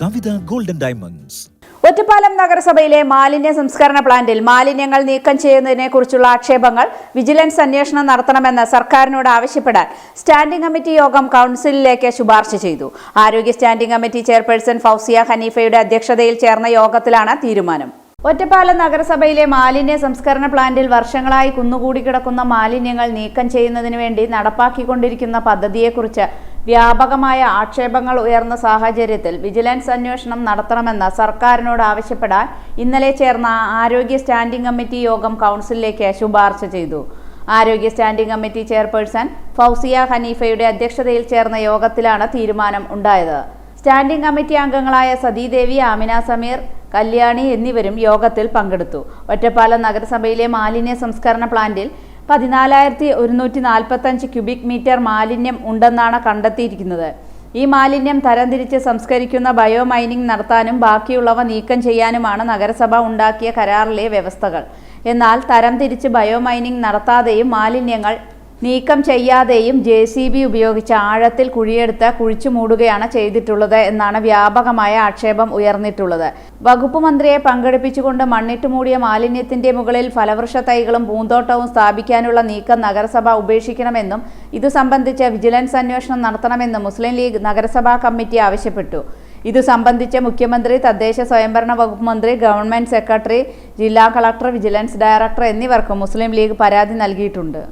കവിത golden diamonds. Ottapalam നഗരസഭയിലെ മാലിന്യ സംസ്കരണ പ്ലാന്റിൽ മാലിന്യങ്ങൾ നീക്കം ചെയ്യുന്നതിനെ കുറിച്ചുള്ള ആക്ഷേപങ്ങൾ വിജിലൻസ് അന്വേഷണം നടത്തണമെന്ന് സർക്കാരിനോട് ആവശ്യപ്പെടാൻ സ്റ്റാൻഡിംഗ് കമ്മിറ്റി യോഗം കൗൺസിലിലേക്ക് ശുപാർശ ചെയ്തു. ആരോഗ്യ സ്റ്റാൻഡിംഗ് കമ്മിറ്റി ചെയർപേഴ്സൺ ഫൗസിയ ഹനീഫയുടെ അധ്യക്ഷതയിൽ ചേർന്ന യോഗത്തിലാണ് തീരുമാനം. ഒറ്റപ്പാലം നഗരസഭയിലെ മാലിന്യ സംസ്കരണ പ്ലാന്റിൽ വർഷങ്ങളായി കുന്നുകൂടി കിടക്കുന്ന മാലിന്യങ്ങൾ നീക്കം ചെയ്യുന്നതിന് വേണ്ടി നടപ്പാക്കിക്കൊണ്ടിരിക്കുന്ന പദ്ധതിയെക്കുറിച്ച് വ്യാപകമായ ആക്ഷേപങ്ങൾ ഉയർന്ന സാഹചര്യത്തിൽ വിജിലൻസ് അന്വേഷണം നടത്തണമെന്ന് സർക്കാരിനോട് ആവശ്യപ്പെടാൻ ഇന്നലെ ചേർന്ന ആരോഗ്യ സ്റ്റാൻഡിംഗ് കമ്മിറ്റി യോഗം കൗൺസിലിലേക്ക് ശുപാർശ ചെയ്തു. ആരോഗ്യ സ്റ്റാൻഡിംഗ് കമ്മിറ്റി ചെയർപേഴ്സൺ ഫൗസിയ ഹനീഫയുടെ അധ്യക്ഷതയിൽ ചേർന്ന യോഗത്തിലാണ് തീരുമാനം ഉണ്ടായത്. സ്റ്റാൻഡിംഗ് കമ്മിറ്റി അംഗങ്ങളായ സതീദേവി ആമിന സമീർ കല്യാണി എന്നിവരും യോഗത്തിൽ പങ്കെടുത്തു. ഒറ്റപ്പാലം നഗരസഭയിലെ മാലിന്യ സംസ്കരണ പ്ലാന്റിൽ പതിനാലായിരത്തി ഒരുന്നൂറ്റി നാൽപ്പത്തഞ്ച് ക്യൂബിക് മീറ്റർ മാലിന്യം ഉണ്ടെന്നാണ് കണ്ടെത്തിയിരിക്കുന്നത്. ഈ മാലിന്യം തരംതിരിച്ച് സംസ്കരിക്കുന്ന ബയോ മൈനിങ് നടത്താനും ബാക്കിയുള്ളവ നീക്കം ചെയ്യാനുമാണ് നഗരസഭ ഉണ്ടാക്കിയ കരാറിലെ വ്യവസ്ഥകൾ. എന്നാൽ തരംതിരിച്ച് ബയോ മൈനിങ് നടത്താതെയും മാലിന്യങ്ങൾ നീക്കം ചെയ്യാതെയും ജെ സി ബി ഉപയോഗിച്ച് ആഴത്തിൽ കുഴിയെടുത്ത് കുഴിച്ചു മൂടുകയാണ് ചെയ്തിട്ടുള്ളത് എന്നാണ് വ്യാപകമായ ആക്ഷേപം ഉയർന്നിട്ടുള്ളത്. വകുപ്പ് മന്ത്രിയെ പങ്കെടുപ്പിച്ചുകൊണ്ട് മണ്ണിട്ട് മൂടിയ മാലിന്യത്തിന്റെ മുകളിൽ ഫലവൃക്ഷ തൈകളും പൂന്തോട്ടവും സ്ഥാപിക്കാനുള്ള നീക്കം നഗരസഭ ഉപേക്ഷിക്കണമെന്നും ഇതു സംബന്ധിച്ച് വിജിലൻസ് അന്വേഷണം നടത്തണമെന്നും മുസ്ലിം ലീഗ് നഗരസഭാ കമ്മിറ്റി ആവശ്യപ്പെട്ടു. ഇതു സംബന്ധിച്ച് മുഖ്യമന്ത്രി തദ്ദേശ സ്വയംഭരണ വകുപ്പ് മന്ത്രി ഗവൺമെന്റ് സെക്രട്ടറി ജില്ലാ കളക്ടർ വിജിലൻസ് ഡയറക്ടർ എന്നിവർക്കും മുസ്ലിം ലീഗ് പരാതി നൽകിയിട്ടുണ്ട്.